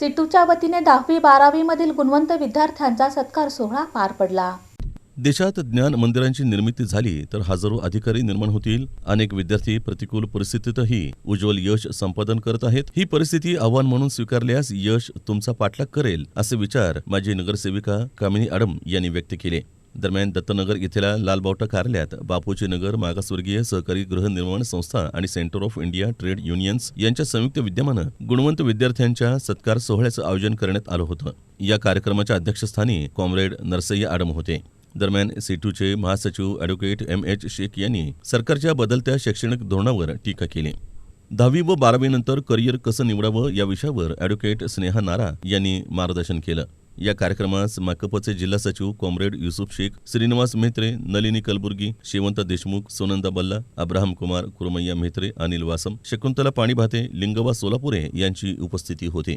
सिटूच्या वतीने दहावी बारावी मधील गुणवंत विद्यार्थ्यांचा सत्कार सोहळा पार पडला. देशात ज्ञान मंदिरांची निर्मिती झाली तर हजारो अधिकारी निर्माण होतील. अनेक विद्यार्थी प्रतिकूल परिस्थितीतही उज्ज्वल यश संपादन करत आहेत. ही परिस्थिती आव्हान म्हणून स्वीकारल्यास यश तुमचा पाठलाग करेल असे विचार माजी नगरसेविका कामिनी आडम यांनी व्यक्त केले. दरम्यान दत्तनगर येथील लालबावटा कार्यालयात बापूजी नगर मागासवर्गीय सहकारी गृहनिर्माण संस्था आणि centre of India trade unions यांच्या संयुक्त विद्यमानं गुणवंत विद्यार्थ्यांच्या सत्कार सोहळ्याचं आयोजन करण्यात आलं होतं. या कार्यक्रमाच्या अध्यक्षस्थानी कॉम्रेड नरसय्या आडम होते. दरम्यान सेटूचे महासचिव ॲडव्होकेट एम एच शेख यांनी सरकारच्या बदलत्या शैक्षणिक धोरणावर टीका केली. दहावी व बारावीनंतर करिअर कसं निवडावं या विषयावर ॲडव्होकेट स्नेहा नारा यांनी मार्गदर्शन केलं. या कार्यक्रमास माकपचे जिल्हा सचिव कॉम्रेड युसुफ शेख श्रीनिवास मेहत्रे नलिनी कलबुर्गी शेवंत देशमुख सोनंदा बल्ला अब्राहम कुमार कुरमय्या मेत्रे अनिल वासम शकुंतला पाणीभाते लिंगवा सोलापुरे यांची उपस्थिती होती.